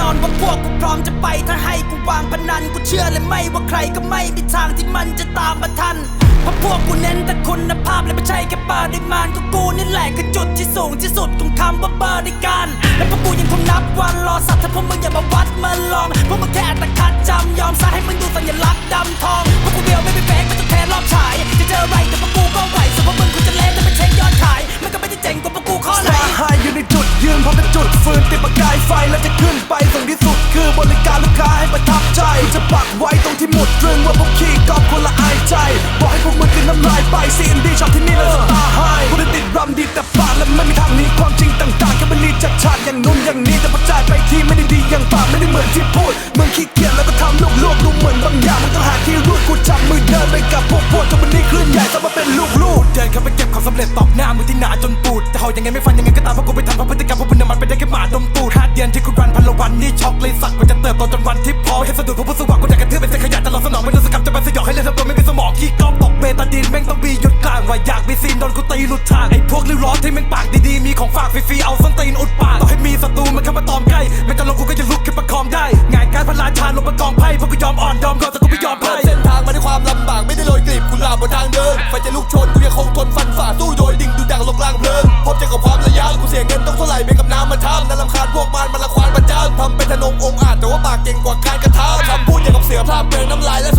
นอนว่าพวกกูพร้อมจะไปถ้าให้กูวางพนันกูเชื่อเลยไม่ว่าใครก็ไม่มีทางที่มันจะตามมาทันเพราะพวกกูเน้นแต่คุณภาพและไม่ใช่แค่ปริมาณกูกูนี่แหละคือจุดที่สูงที่สุดของคำว่าบริการและพวกกูยังคงนับวันรอสัตว์ถ้าพวกมึงอย่ามาวัดมาลองพวกมึงแค่ตะคัดจำยอมซะให้มึงดูสัญลักษณ์ดำทอง ไว้ตรงที่หมดตรึงว่าพวกขี้กอบคนละอายใจ บอกให้พวกมึงกินน้ำลายไปซีนดีชอบที่นี่แล้วสตาร์ไฮพูดติดรำดีแต่ปากและไม่มีทางหนี้ความจริงต่างๆแค่มันนีจัดฉากอย่างนุ่นอย่างนี้แต่พอจ่ายไปที่ไม่ได้ดีอย่างปากไม่ได้เหมือนที่พูดมึงขี้เกียจแล้วก็ทำลูกๆดูเหมือนบางอย่างมึงต้องหาที่รูดกูจับมือเดินไปกับพวกพวกจนวันนี้คลื่นใหญ่ต้องมาเป็นลูกๆเดินเข้าไปเก็บความสำเร็จตอบหน้ามือที่หนาจนปูดจะเห่ายังไงไม่ฟันยังไงก็ตามเพราะกูไปทำเพราะพฤติกรรมพวกมึงน่ะมันเป็นได้แค่หมาดมตูดห้าเดือนที่กูรันพันละวันนี่ช็อกเลยสัตว์มันจะเติบโตจนวันที่พอให้สะดุดเพราะผู้สว่าง ม่งต้องมีหยุดกลางว่าอยากมีซีนโดนกูตีหลุดทางไอ้พวกริ้วล้อที่แม่งปากดีๆมีของฝากฟรีๆเอาส้นตีนอุดปากต่อให้มีศัตรูมันเข้ามาตอมใกล้ไม่จะลงกูก็จะลุกขึ้นประคองได้งานการพลาชาลงมากองไพ่พวกกูยอมอ่อนยอมก่อนแต่กูไม่ยอมผ่าพ่ายเส้นทางมาด้วยความลำบากไม่ได้โรยกลีบกุหลาบนทางเดินไฟจะลุกชนกูยังคงทนฟันฝ่าสู้โดยดิ่งดูดังลงกลางเพลิงพบเจอกับความระยะกูเสียเงินต้องเท่าไหร่ไปกับน้ำมันทำนั่นลำคาญพวกมันมันละควานประจานทำเป็นทนงองค์อาจแต่ว่าปากเก่งกว่าการกระทำคำพูดอย่างกับเสือพลาดเปลืองน้ำลายและ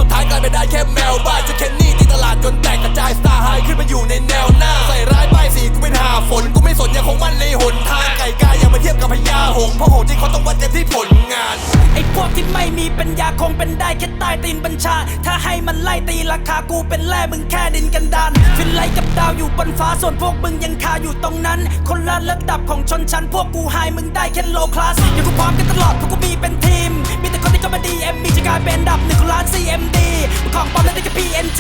เพราะโหดที่เขาต้องวัดกันที่ผลงาน ไอ้พวกที่ไม่มีปัญญาคงเป็นได้แค่ใต้ตีนบัญชา ถ้าให้มันไล่ตีราคากูเป็นแร่มึงแค่ดินกันดานฟินไลกับดาวอยู่บนฟ้าส่วนพวกมึงยังคาอยู่ตรงนั้น คนละระดับของชนชั้น พวกกูไฮมึงได้แค่โลคลาสอย่างกูพร้อมกันตลอดพวกกูมีเป็นทีม มีแต่คนที่เข้ามาดีเอ็มมีจะกลายเป็นดับหนึ่งของร้าน CMD มึงของปลอมและได้แค่ PNG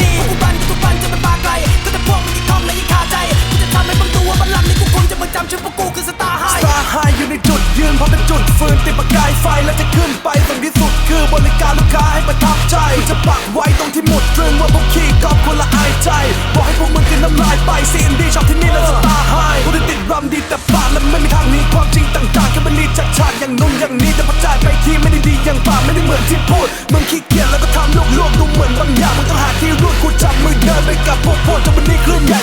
เพราะเป็นจุดฟืนติดประกายไฟแล้วจะขึ้นไปส่งที่สุดคือบริการลูกค้าให้ประทับใจจะปักไว้ตรงที่หมุดตรึงว่าพวกขี้กอบคนละอายใจ บอกให้พวกมึงกินน้ำลายไปซีนดีชอบที่นี่แล้วสตาร์ไฮกูได้ติดรำดีแต่ปากและไม่มีทางหนี้ความจริงต่างๆแค่มันนีจัดฉากอย่างนุ่นอย่างนี้แต่พอจ่ายไปที่ไม่ได้ดีอย่างปากไม่ได้เหมือนที่พูดมึงขี้เกียจแล้วก็ทำลูกๆดูเหมือนบางอย่างมึงต้องหาที่รูดกูจับมือเดินไปกับพวกพวกจนวันนี้คลื่นใหญ่